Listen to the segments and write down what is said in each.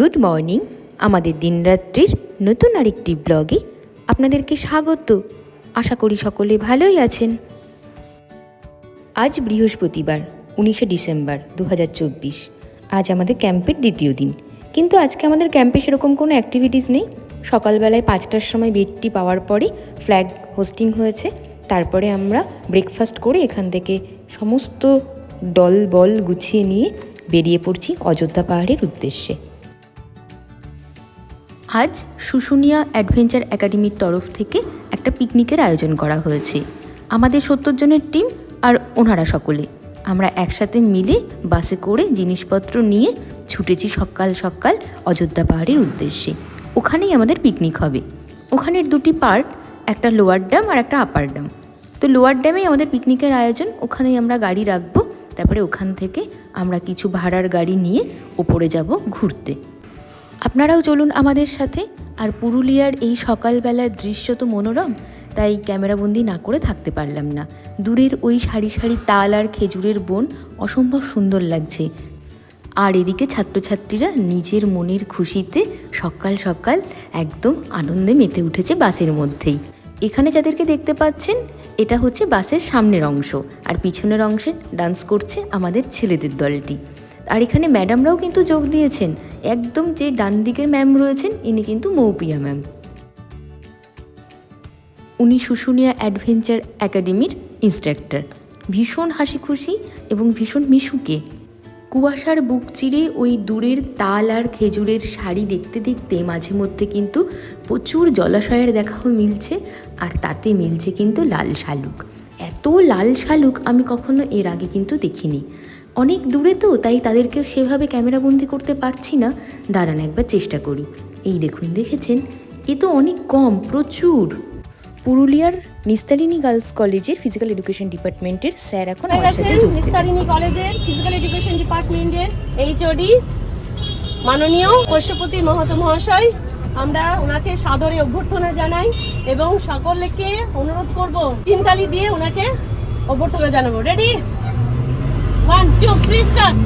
Good morning. আমাদের দিনরাত্রির নতুন আরেকটি ব্লগে আপনাদেরকে স্বাগত। আশা করি সকলে ভালোই আছেন। আজ বৃহস্পতিবার, উনিশে ডিসেম্বর দু হাজার চব্বিশ। আজ আমাদের ক্যাম্পের দ্বিতীয় দিন। কিন্তু আজকে আমাদের ক্যাম্পে সেরকম কোনো অ্যাক্টিভিটিস নেই। সকালবেলায় পাঁচটার সময় বেডটি পাওয়ার পরে ফ্ল্যাগ হোস্টিং হয়েছে। তারপরে আমরা ব্রেকফাস্ট করে এখান থেকে সমস্ত দল বল গুছিয়ে নিয়ে বেরিয়ে পড়ছি অযোধ্যা পাহাড়ের উদ্দেশ্যে। আজ শুশুনিয়া অ্যাডভেঞ্চার একাডেমির তরফ থেকে একটা পিকনিকের আয়োজন করা হয়েছে। আমাদের সত্তর জনের টিম আর ওনারা সকলে। আমরা একসাথে মিলে বাসে করে জিনিসপত্র নিয়ে ছুটেছি সকাল সকাল অযোধ্যা পাহাড়ের উদ্দেশ্যে। ওখানেই আমাদের পিকনিক হবে। ওখানের দুটি পার্ক, একটা লোয়ার ড্যাম আর একটা আপার ড্যাম। তো লোয়ার ড্যামেই আমাদের পিকনিকের আয়োজন। ওখানেই আমরা গাড়ি রাখব। তারপরে ওখান থেকে আমরা কিছু ভাড়ার গাড়ি নিয়ে ওপরে যাব ঘুরতে। আপনারাও চলুন আমাদের সাথে। আর পুরুলিয়ার এই সকালবেলার দৃশ্য তো মনোরম, তাই ক্যামেরাবন্দি না করে থাকতে পারলাম না। দূরের ওই সারি সারি তাল আর খেজুরের বন অসম্ভব সুন্দর লাগছে। আর এদিকে ছাত্রছাত্রীরা নিজের মনের খুশিতে সকাল সকাল একদম আনন্দে মেতে উঠেছে বাসের মধ্যেই। এখানে যাদেরকে দেখতে পাচ্ছেন, এটা হচ্ছে বাসের সামনের অংশ। আর পিছনের অংশে ডান্স করছে আমাদের ছেলেদের দলটি। আর এখানে ম্যাডামরাও কিন্তু যোগ দিয়েছেন। একদম যে ডান দিকের ম্যাম রয়েছেন, ইনি কিন্তু মৌপিয়া ম্যাম। উনি শুশুনিয়া অ্যাডভেঞ্চার একাডেমির ইনস্ট্রাক্টর। ভীষণ হাসি খুশি এবং ভীষণ মিশুকে। কুয়াশার বুক চিরে ওই দূরের তাল আর খেজুরের শাড়ি দেখতে দেখতে মাঝে মধ্যে কিন্তু প্রচুর জলাশয়ের দেখাও মিলছে, আর তাতে মিলছে কিন্তু লাল শালুক। এত লাল শালুক আমি কখনো এর আগে কিন্তু দেখিনি। অনেক দূরে তো তাই তাদেরকেও সেভাবে ক্যামেরাবন্দি করতে পারছি না। দাঁড়ান একবার চেষ্টা করি। এই দেখুন দেখেছেন? এ তো অনেক কম প্রচুর। পুরুলিয়ার নিস্তারিণী গার্লস কলেজের ফিজিক্যাল এডুকেশন ডিপার্টমেন্টের স্যার এখন আমার সাথে নিস্তারিণী কলেজের ফিজিক্যাল এডুকেশন ডিপার্টমেন্টের এইচওডি মাননীয় পশুপতি মহত মহাশয়। আমরা ওনাকে সাদরে অভ্যর্থনা জানাই এবং সকলকে অনুরোধ করব তিনতালি দিয়ে ওনাকে অভ্যর্থনা জানাব। রেডি স্টার্ট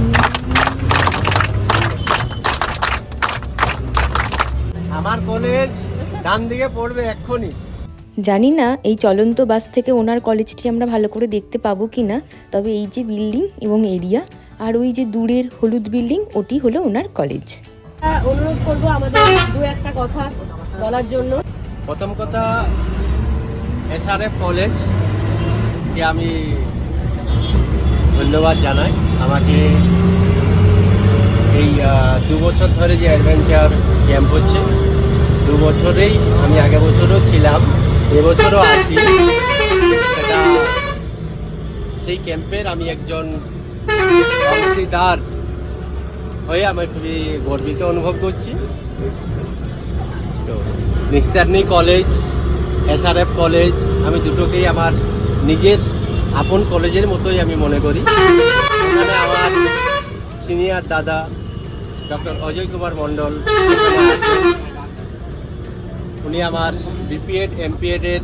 আমার কলেজ ডান দিকে পড়বে এক্ষুনি। জানি না এই চলন্ত বাস থেকে ওনার কলেজটি আমরা ভালো করে দেখতে পাবো কি না তবে এই যে বিল্ডিং এবং এরিয়া আর ওই যে দূরের হলুদ বিল্ডিং ওটি হলো ওনার কলেজ অনুরোধ করব আমাদের দু একটা কথা বলার জন্য। প্রথম কথা এসআরএফ কলেজ আমি ধন্যবাদ জানাই। আমাকে এই দু বছর ধরে যে অ্যাডভেঞ্চার ক্যাম্প হচ্ছে, দু বছরেই আমি আগে বছরও ছিলাম, এবছরও আছি। সেই ক্যাম্পের আমি একজন অংশীদার হয়ে আমি খুবই গর্বিত অনুভব করছি। তো নিস্তারনি কলেজ এসআরএফ কলেজ আমি দুটোকেই আমার নিজের আপন কলেজের মতোই আমি মনে করি। এখানে আমার সিনিয়র দাদা ডক্টর অজয় কুমার মণ্ডল, উনি আমার বিপিএড এমপিএড এর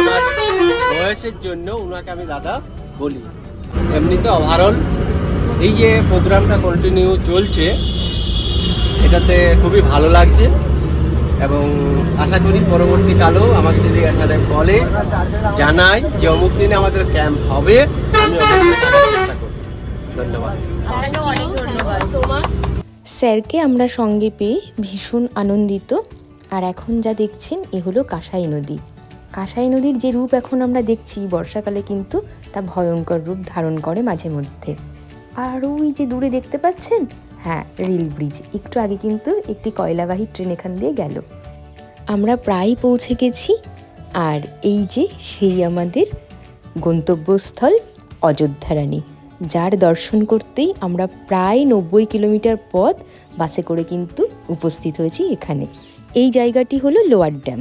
আমার বয়সের জন্য উনাকে আমি দাদা বলি। এমনিতে ওভারঅল এই যে প্রোগ্রামটা কন্টিনিউ চলছে, এটাতে খুবই ভালো লাগছে। এবং আশা করি পরবর্তীকালেও আমাকে যদি এখানে কলেজ জানায় যে অমুক দিনে আমাদের ক্যাম্প হবে ধন্যবাদ। স্যারকে আমরা সঙ্গে পেয়ে ভীষণ আনন্দিত। আর এখন যা দেখছেন, এ হলো কাঁসাই নদী। কাঁসাই নদীর যে রূপ এখন আমরা দেখছি, বর্ষাকালে কিন্তু তা ভয়ঙ্কর রূপ ধারণ করে মাঝে মধ্যে। আর ওই যে দূরে দেখতে পাচ্ছেন হ্যাঁ রেল ব্রিজ। একটু আগে কিন্তু একটি কয়লাবাহী ট্রেন এখান দিয়ে গেল। আমরা প্রায় পৌঁছে গেছি, আর এই যে সেই আমাদের গন্তব্যস্থল অযোধ্যা রানী, যার দর্শন করতেই আমরা প্রায় নব্বই কিলোমিটার পথ বাসে করে কিন্তু উপস্থিত হয়েছি এখানে। এই জায়গাটি হলো লোয়ার ড্যাম।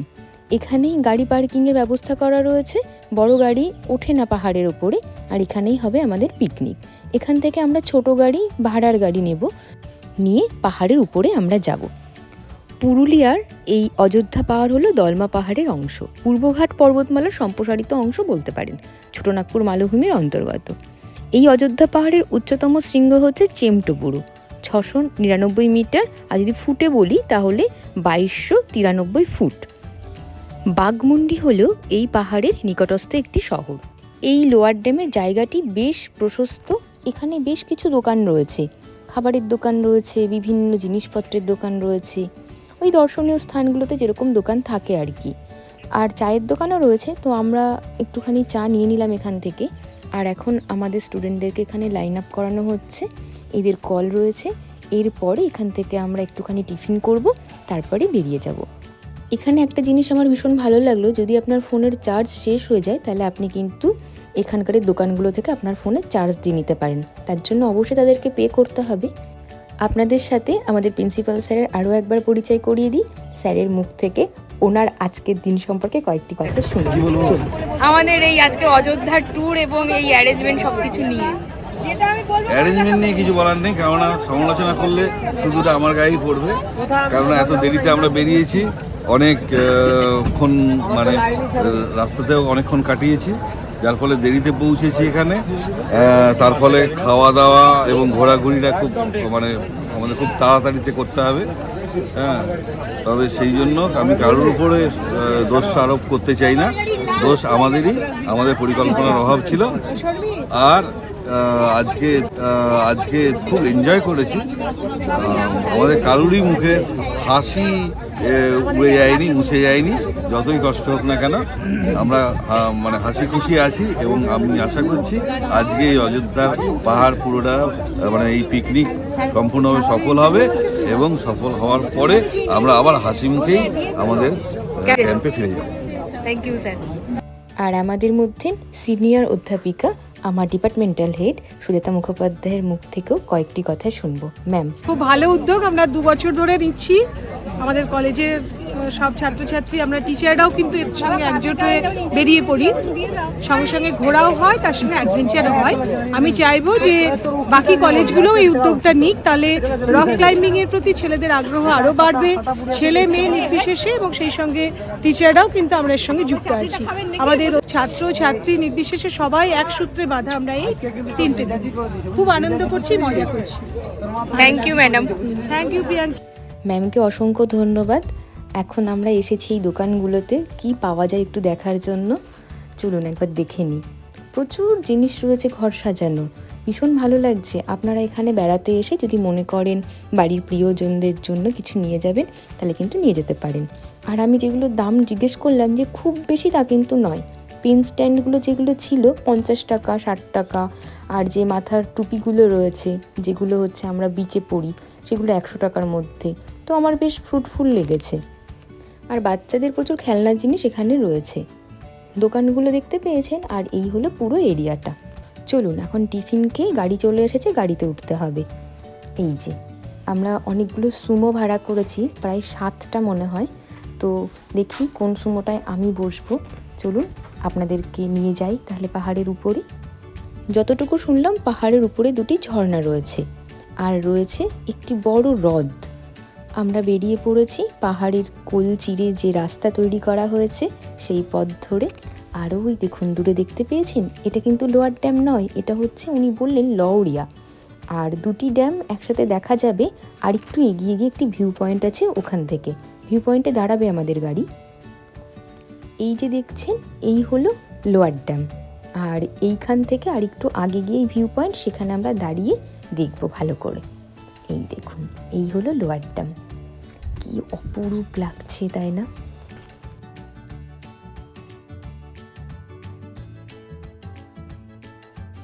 এখানেই গাড়ি পার্কিংয়ের ব্যবস্থা করা রয়েছে। বড় গাড়ি ওঠে না পাহাড়ের ওপরে, আর এখানেই হবে আমাদের পিকনিক। এখান থেকে আমরা ছোট গাড়ি, ভাড়ার গাড়ি নেব। নিয়ে পাহাড়ের উপরে আমরা যাব। পুরুলিয়ার এই অযোধ্যা পাহাড় হলো দলমা পাহাড়ের অংশ। পূর্বঘাট পর্বতমালার সম্প্রসারিত অংশ বলতে পারেন। ছোটনাগপুর মালভূমির অন্তর্গত। এই অযোধ্যা পাহাড়ের উচ্চতম শৃঙ্গ হচ্ছে চেমটুপুরু। ছশো নিরানব্বই মিটার, আর যদি ফুটে বলি, তাহলে বাইশশো তিরানব্বই ফুট। বাঘমুন্ডি হলো এই পাহাড়ের নিকটস্থ একটি শহর। এই লোয়ার ড্যামের জায়গাটি বেশ প্রশস্ত। এখানে বেশ কিছু দোকান রয়েছে। খাবারের দোকান রয়েছে, বিভিন্ন জিনিসপত্রের দোকান রয়েছে। ওই দর্শনীয় স্থানগুলোতে যেরকম দোকান থাকে আর কি। আর চায়ের দোকানও রয়েছে, তো আমরা একটুখানি চা নিয়ে নিলাম এখান থেকে। আর এখন আমাদের স্টুডেন্টদেরকে এখানে লাইন আপ করানো হচ্ছে। এদের কল রয়েছে। এরপরে এখান থেকে আমরা একটুখানি টিফিন করব, তারপরে বেরিয়ে যাব। এখানে একটা জিনিস আমার ভীষণ ভালো লাগল যদি আপনার ফোনের চার্জ শেষ হয়ে যায় তাহলে আপনি কিন্তু এখানকার দোকানগুলো থেকে আপনার ফোনে চার্জ দিয়ে নিতে পারেন। তার জন্য অবশ্যই তাদেরকে পে করতে হবে। আপনাদের সাথে আমাদের প্রিন্সিপাল স্যারের আরও একবার পরিচয় করিয়ে দিই। স্যারের মুখ থেকে ওনার আজকের দিন সম্পর্কে কয়েকটি কথা শুনুন চলুন। আমাদের এই আজকে অযোধ্যার ট্যুর এবং এই অ্যারেঞ্জমেন্ট সবকিছু নিয়ে। অ্যারেঞ্জমেন্ট নিয়ে কিছু বলার নেই কেননা সমালোচনা করলে শুধুটা আমার গায়েই পড়বে। কেননা এত দেরিতে আমরা বেরিয়েছি। অনেক আহ, ক্ষণ মানে রাস্তাতেও অনেকক্ষণ কাটিয়েছি। যার ফলে দেরিতে পৌঁছেছি এখানে। তার ফলে খাওয়া দাওয়া এবং ঘোরাঘুরিটা খুব মানে আমাদের খুব তাড়াতাড়িতে করতে হবে। হ্যাঁ তবে সেই জন্য আমি কারোর উপরে দোষ আরোপ করতে চাই না। দোষ আমাদেরই আমাদের পরিকল্পনার অভাব ছিল। আর আজকে আজকে খুব এনজয় করেছি। আমাদের কারুরই মুখে হাসি উড়ে যায়নি মুছে যায়নি যতই কষ্ট হোক না কেন আমরা মানে হাসি খুশি আছি এবং আমি আশা করছি আজকে এই অযোধ্যার পাহাড় পুরোটা মানে এই পিকনিক সম্পূর্ণভাবে সফল হবে এবং সফল হওয়ার পরে আমরা আবার হাসি মুখেই আমাদের ক্যাম্পে ফিরে যাব। থ্যাংক ইউ স্যার আর আমাদের মধ্যে সিনিয়র অধ্যাপিকা আমার ডিপার্টমেন্টাল হেড সুজাতা মুখোপাধ্যায়ের মুখ থেকেও কয়েকটি কথা শুনব ম্যাম খুব ভালো উদ্যোগ আমরা দু বছর ধরে নিচ্ছি। আমাদের কলেজের সব ছাত্রছাত্রী আমরা টিচাররাও কিন্তু এর সঙ্গে একজোট হয়ে বেরিয়ে পড়ি। সঙ্গে সঙ্গে ঘোরাও হয় তার সঙ্গে অ্যাডভেঞ্চারও হয়। আমি চাইব যে বাকি কলেজগুলোও এই উদ্যোগটা নিক তাহলে রক ক্লাইম্বিং এর প্রতি ছেলেদের আগ্রহ আরও বাড়বে ছেলে মেয়ে নির্বিশেষে এবং সেই সঙ্গে টিচাররাও কিন্তু আমরা এর সঙ্গে যুক্ত আছি। আমাদের ছাত্র ছাত্রী নির্বিশেষে সবাই এক সূত্রে বাঁধা আমরা এই তিনটে খুব আনন্দ করছি মজা করছি। Thank you madam thank you Priyanka ম্যামকে অসংখ্য ধন্যবাদ। এখন আমরা এসেছি এই দোকানগুলোতে। কি পাওয়া যায় একটু দেখার জন্য? চলুন একবার দেখে নিই। প্রচুর জিনিস রয়েছে ঘর সাজানো। ভীষণ ভালো লাগছে। আপনারা এখানে বেড়াতে এসে যদি মনে করেন বাড়ির প্রিয়জনদের জন্য কিছু নিয়ে যাবেন, তাহলে কিন্তু নিয়ে যেতে পারেন। আর আমি যেগুলো দাম জিজ্ঞেস করলাম যে খুব বেশি তা কিন্তু নয়। পেন স্ট্যান্ডগুলো যেগুলো ছিল পঞ্চাশ টাকা, ষাট টাকা, আর যে মাথার টুপিগুলো রয়েছে, যেগুলো হচ্ছে আমরা বিচে পড়ি সেগুলো একশো টাকার মধ্যে। তো আমার বেশ ফ্রুটফুল লেগেছে। আর বাচ্চাদের প্রচুর খেলনার জিনিস এখানে রয়েছে। দোকানগুলো দেখতে পেয়েছেন, আর এই হলো পুরো এরিয়াটা। চলুন, এখন টিফিন খেয়ে গাড়ি চলে এসেছে, গাড়িতে উঠতে হবে। এই যে, আমরা অনেকগুলো সুমো ভাড়া করেছি, প্রায় সাতটা মনে হয়। তো দেখি কোন সুমোটায় আমি বসবো। চলুন, আপনাদেরকে নিয়ে যাই, তাহলে পাহাড়ের উপরে। যতটুকু শুনলাম, পাহাড়ের উপরে দুটি ঝর্ণা রয়েছে। আর রয়েছে একটি বড় হ্রদ। আমরা বেরিয়ে পড়েছি পাহাড়ের কোল চিরে যে রাস্তা তৈরি করা হয়েছে, সেই পথ ধরে। আরও ওই দেখুন, দূরে দেখতে পেয়েছেন? এটা কিন্তু লোয়ার ড্যাম নয়, এটা হচ্ছে উনি বললেন লউরিয়া আর দুটি ড্যাম একসাথে দেখা যাবে, আর একটু এগিয়ে গিয়ে একটি ভিউ পয়েন্ট আছে ওখান থেকে। ভিউ পয়েন্টে দাঁড়াবে আমাদের গাড়ি। এই যে দেখছেন, এই হলো লোয়ার ড্যাম। আর এইখান থেকে আরেকটু আগে গিয়ে ভিউ পয়েন্ট, সেখানে আমরা দাঁড়িয়ে দেখব ভালো করে। এই দেখুন, এই হলো লোয়ার ড্যাম। কি অপরূপ লাগছে, তাই না?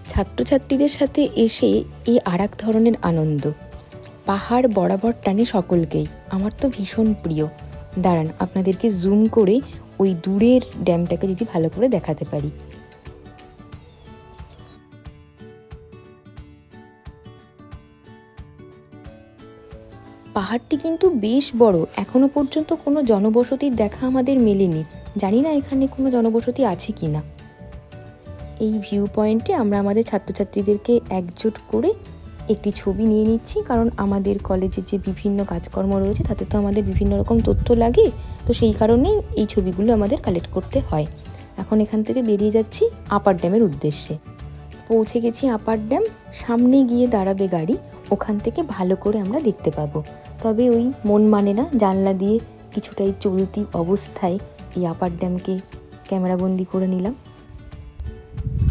ছাত্রছাত্রীদের সাথে এসে এই আর এক ধরনের আনন্দ। পাহাড় বরাবর টানে সকলকেই। আমার তো ভীষণ প্রিয়। দাঁড়ান, আপনাদেরকে জুম করে ওই দূরের ড্যামটাকে যদি ভালো করে দেখাতে পারি। পাহাড়টি কিন্তু বেশ বড়। এখনও পর্যন্ত কোনো জনবসতির দেখা আমাদের মেলেনি। জানি না এখানে কোনো জনবসতি আছে কি না এই ভিউ পয়েন্টে আমরা আমাদের ছাত্রছাত্রীদেরকে একজোট করে একটি ছবি নিয়ে নিচ্ছি। কারণ আমাদের কলেজে যে বিভিন্ন কাজকর্ম রয়েছে, তাতে তো আমাদের বিভিন্ন রকম তথ্য লাগে। তো সেই কারণেই এই ছবিগুলো আমাদের কালেক্ট করতে হয়। এখন এখান থেকে বেরিয়ে যাচ্ছি আপার ড্যামের উদ্দেশ্যে। পৌঁছে গেছি আপার ড্যাম, সামনে গিয়ে দাঁড়াবে গাড়ি, ওখান থেকে ভালো করে আমরা দেখতে পাবো। তবে ওই মন মানে না, জানলা দিয়ে কিছুটাই চলতি অবস্থায় এই আপার ড্যামকে ক্যামেরাবন্দি করে নিলাম।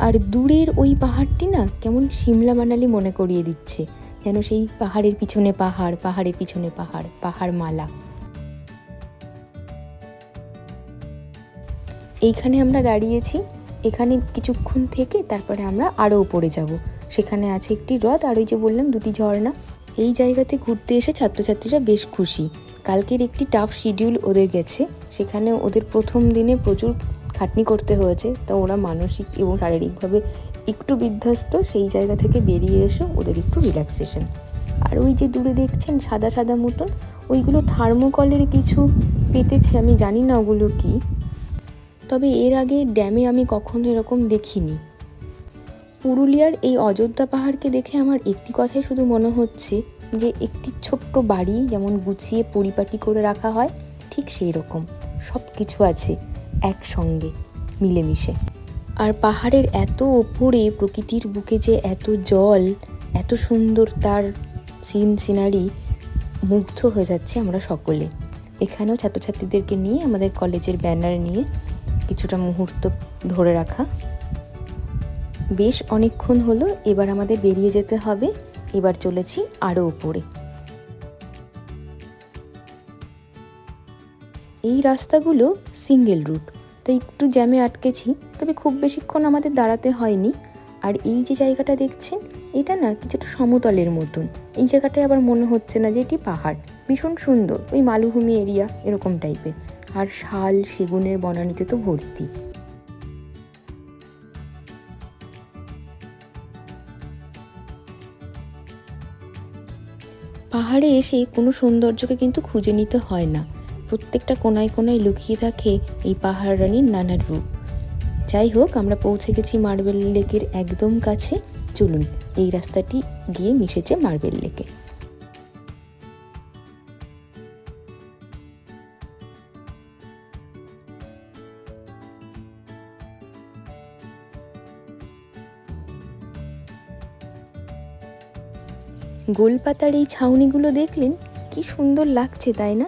আর দূরের ওই পাহাড়টি না, কেমন সিমলা মানালি মনে করিয়ে দিচ্ছে, যেন সেই পাহাড়ের পিছনে পাহাড়, পাহাড়ের পিছনে পাহাড় পাহাড় মালা এইখানে আমরা দাঁড়িয়েছি এখানে কিছুক্ষণ থেকে তারপরে আমরা আরও উপরে যাব। সেখানে আছে একটি হ্রদ, আর ওই যে বললাম দুটি ঝর্ণা। এই জায়গাতে ঘুরতে এসে ছাত্রছাত্রীরা বেশ খুশি। কালকের একটি টাফ শিডিউল ওদের গেছে। সেখানে ওদের প্রথম দিনে প্রচুর খাটনি করতে হয়েছে। তো ওরা মানসিক এবং শারীরিকভাবে একটু বিধ্বস্ত, সেই জায়গা থেকে বেরিয়ে এসে ওদের একটু রিল্যাক্সেশন আর ওই যে দূরে দেখছেন সাদা সাদা মতন, ওইগুলো থার্মোকলের কিছু পেতেছে, আমি জানি না ওগুলো কী। তবে এর আগে ড্যামে আমি কখনো এরকম দেখিনি। পুরুলিয়ার এই অযোধ্যা পাহাড়কে দেখে আমার একটি কথাই শুধু মনে হচ্ছে যে, একটি ছোট্ট বাড়ি যেমন গুছিয়ে পরিপাটি করে রাখা হয়, ঠিক সেই রকম সব কিছু আছে একসঙ্গে, মিলেমিশে। আর পাহাড়ের এত ওপরে, প্রকৃতির বুকে যে এত জল, এত সুন্দর তার সিন সিনারি মুগ্ধ হয়ে যাচ্ছে আমরা সকলে। এখানেও ছাত্রছাত্রীদেরকে নিয়ে, আমাদের কলেজের ব্যানার নিয়ে কিছুটা মুহূর্ত ধরে রাখা। বেশ অনেকক্ষণ হলো, এবার আমাদের বেরিয়ে যেতে হবে। এবার চলেছি আরও উপরে। এই রাস্তাগুলো সিঙ্গেল রুট তাই একটু জ্যামে আটকেছি, তবে খুব বেশিক্ষণ আমাদের দাঁড়াতে হয়নি। আর এই যে জায়গাটা দেখছেন, এটা না কিছুটা সমতলের মতন। এই জায়গাটায় আবার মনে হচ্ছে না যে এটি পাহাড়। ভীষণ সুন্দর, ওই মালভূমি এরিয়া এরকম টাইপের আর শাল, সেগুনের বনানীতে তো ভর্তি। পাহাড়ে এসে কোনো সৌন্দর্যকে কিন্তু খুঁজে নিতে হয় না। প্রত্যেকটা কোনায় কোনায় লুকিয়ে থাকে এই পাহাড় রানীর নানা রূপ। যাই হোক, আমরা পৌঁছে গেছি মার্বেল লেকের একদম কাছে। চলুন, এই রাস্তাটি গিয়ে মিশেছে মার্বেল লেকে। গোলপাতার এই ছাউনিগুলো দেখলেন, কি সুন্দর লাগছে, তাই না?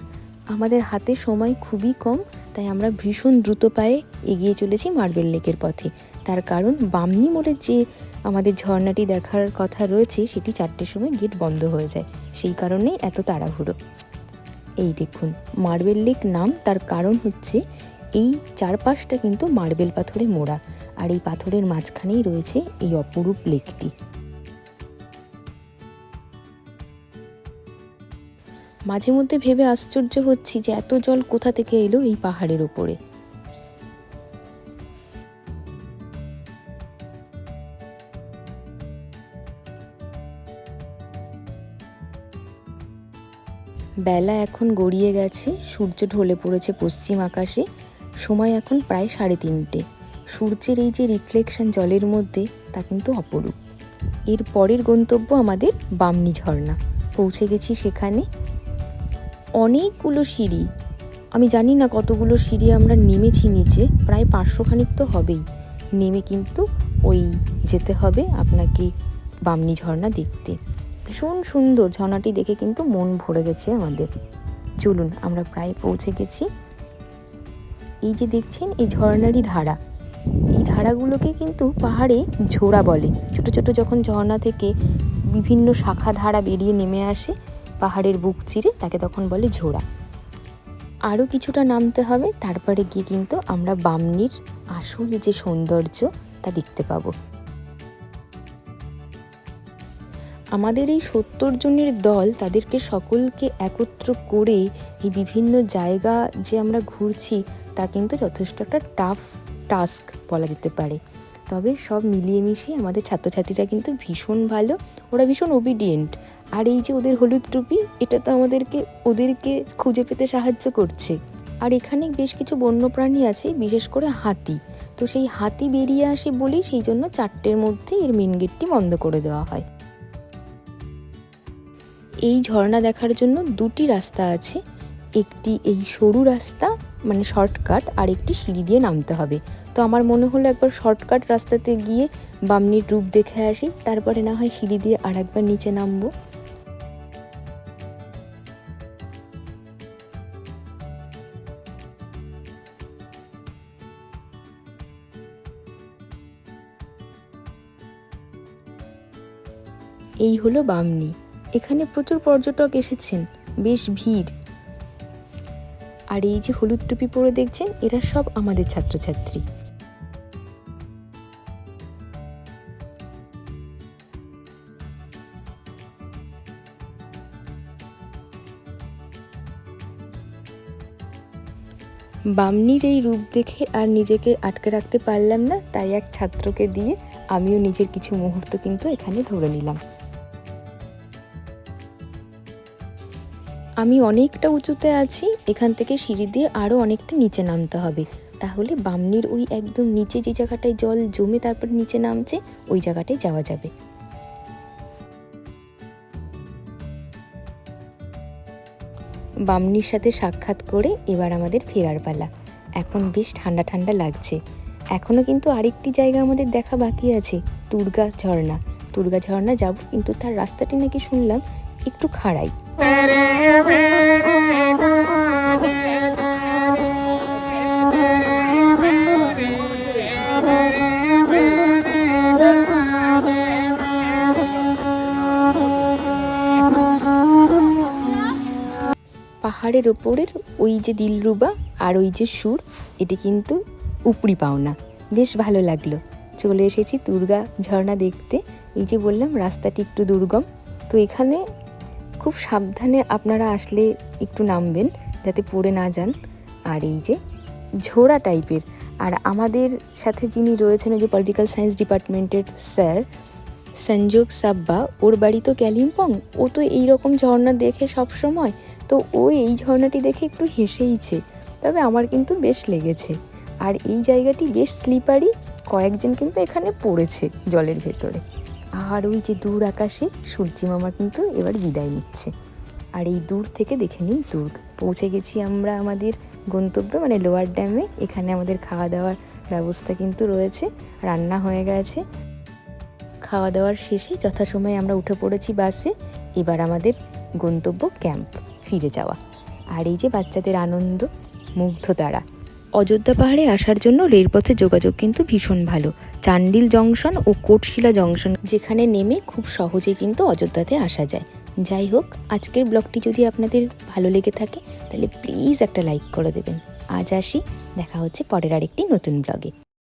আমাদের হাতে সময় খুবই কম, তাই আমরা ভীষণ দ্রুত পায়ে এগিয়ে চলেছি মার্বেল লেকের পথে। তার কারণ, বামনি মোড়ের যে আমাদের ঝর্ণাটি দেখার কথা রয়েছে, সেটি চারটের সময় গেট বন্ধ হয়ে যায়। সেই কারণেই এত তাড়াহুড়ো। এই দেখুন, মার্বেল লেক নাম, তার কারণ হচ্ছে, এই চারপাশটা কিন্তু মার্বেল পাথরে মোড়া। আর এই পাথরের মাঝখানেই রয়েছে এই অপরূপ লেকটি। মাঝে মধ্যে ভেবে আশ্চর্য হচ্ছি যে এত জল কোথা থেকে এলো এই পাহাড়ের ওপরে বেলা এখন গড়িয়ে গেছে, সূর্য ঢলে পড়েছে পশ্চিম আকাশে, সময় এখন প্রায় সাড়ে তিনটে। সূর্যের এই যে রিফ্লেকশন জলের মধ্যে, তা কিন্তু অপরূপ। এর পরের গন্তব্য আমাদের বামনি ঝর্ণা। পৌঁছে গেছি সেখানে। অনেকগুলো সিঁড়ি। আমি জানি না কতগুলো সিঁড়ি আমরা নেমেছি নিচে, প্রায় পাঁচশো খানিক তো হবেই। নেমে কিন্তু ওই যেতে হবে আপনাকে বামনি ঝর্ণা দেখতে। ভীষণ সুন্দর ঝর্ণাটি দেখে কিন্তু মন ভরে গেছে আমাদের। চলুন, আমরা প্রায় পৌঁছে গেছি। এই যে দেখছেন, এই ঝর্ণারই ধারা। এই ধারাগুলোকে কিন্তু পাহাড়ে ঝোড়া বলে। ছোট ছোট যখন ঝর্ণা থেকে বিভিন্ন শাখা ধারা বেরিয়ে নেমে আসে পাহাড়ের বুক চিরে তাকে তখন বলে ঝোড়া। আরও কিছুটা নামতে হবে, তারপরে গিয়ে কিন্তু আমরা বামনির আসল যে সৌন্দর্য তা দেখতে পাবো। আমাদের এই সত্তর জনের দল তাদেরকে সকলকে একত্র করে এই বিভিন্ন জায়গা যে আমরা ঘুরছি তা কিন্তু যথেষ্ট একটা টাফ টাস্ক বলা যেতে পারে। তবে সব মিলিয়ে মিশিয়ে আমাদের ছাত্রছাত্রীরা কিন্তু ভীষণ ভালো। ওরা ভীষণ ওবিডিয়েন্ট আর এই যে ওদের হলুদ টুপি, এটা তো আমাদেরকে, ওদেরকে খুঁজে পেতে সাহায্য করছে। আর এখানে বেশ কিছু বন্যপ্রাণী আছে, বিশেষ করে হাতি। তো সেই হাতি বেরিয়ে আসে বলেই সেই জন্য চারটের মধ্যে এর মেন গেটটি বন্ধ করে দেওয়া হয়। এই ঝর্ণা দেখার জন্য দুটি রাস্তা আছে। একটি এই সরু রাস্তা মানে শর্টকাট, আর একটি সিঁড়ি দিয়ে নামতে হবে। তো আমার মনে হলো একবার শর্টকাট রাস্তাতে গিয়ে বামনির রূপ দেখে আসি, তারপরে না হয় সিঁড়ি দিয়ে আর একবার নিচে নামবো। এই হলো বামনি। এখানে প্রচুর পর্যটক এসেছেন, বেশ ভিড়। আর এই যে হলুদ টুপি পরে দেখছেন, এরা সব আমাদের ছাত্রছাত্রী। বামনির এই রূপ দেখে আর নিজেকে আটকে রাখতে পারলাম না, তাই এক ছাত্রকে দিয়ে আমিও নিজের কিছু মুহূর্ত কিন্তু এখানে ধরে নিলাম। আমি অনেকটা উঁচুতে আছি, এখান থেকে সিঁড়ি দিয়ে আরও অনেকটা নিচে নামতে হবে। তাহলে বামনির ওই একদম নিচে যে জায়গাটায় জল জমে তারপর নিচে নামছে, ওই জায়গাটায় যাওয়া যাবে। বামনির সাথে সাক্ষাৎ করে এবার আমাদের ফেরার পালা। এখন বেশ ঠান্ডা ঠান্ডা লাগছে। এখনও কিন্তু আরেকটি জায়গা আমাদের দেখা বাকি আছে, দুর্গা ঝর্ণা। দুর্গা ঝর্ণা যাব কিন্তু তার রাস্তাটি নাকি শুনলাম একটু খাড়াই। পাহাড়ের ওপরের ওই যে দিলরুবা আর ওই যে সুর, এটি কিন্তু উপরি পাওনা। বেশ ভালো লাগল। চলে এসেছি দুর্গা ঝর্ণা দেখতে। এই যে বললাম, রাস্তাটি একটু দুর্গম। তো এখানে খুব সাবধানে আপনারা আসলে একটু নামবেন যাতে পড়ে না যান। আর এই যে ঝোড়া টাইপের, আর আমাদের সাথে যিনি রয়েছেন যে পলিটিক্যাল সায়েন্স ডিপার্টমেন্টের স্যার সঞ্জোগ সাব্বা, ওর বাড়ি তো ক্যালিম্পং, ও তো এই রকম ঝর্ণা দেখে সব সময়। তো ও এই ঝর্ণাটি দেখে একটু হেসেইছে, তবে আমার কিন্তু বেশ লেগেছে। আর এই জায়গাটি বেশ স্লিপারি কয়েকজন কিন্তু এখানে পড়েছে জলের ভেতরে। আর ওই যে দূর আকাশে সূর্যি মামা কিন্তু এবার বিদায় নিচ্ছে। আর এই দূর থেকে দেখে নিন দুর্গ। পৌঁছে গেছি আমরা আমাদের গন্তব্য মানে লোয়ার ড্যামে। এখানে আমাদের খাওয়া দাওয়ার ব্যবস্থা কিন্তু রয়েছে, রান্না হয়ে গেছে। খাওয়া দাওয়ার শেষে যথাসময়ে আমরা উঠে পড়েছি বাসে। এবার আমাদের গন্তব্য ক্যাম্প, ফিরে যাওয়া। আর এই যে বাচ্চাদের আনন্দ, মুগ্ধ তারা। অযোধ্যা পাহাড়ে আসার জন্য রেলপথে যোগাযোগ কিন্তু ভীষণ ভালো। চান্ডিল জংশন ও কোটশিলা জংশন যেখানে নেমে খুব সহজে কিন্তু অযোধ্যাতে আসা যায়। যাই হোক, আজকের ব্লগটি যদি আপনাদের ভালো লেগে থাকে, তাহলে প্লিজ একটা লাইক করে দেবেন। আজ আসি, দেখা হচ্ছে পরের আরেকটি নতুন ব্লগে।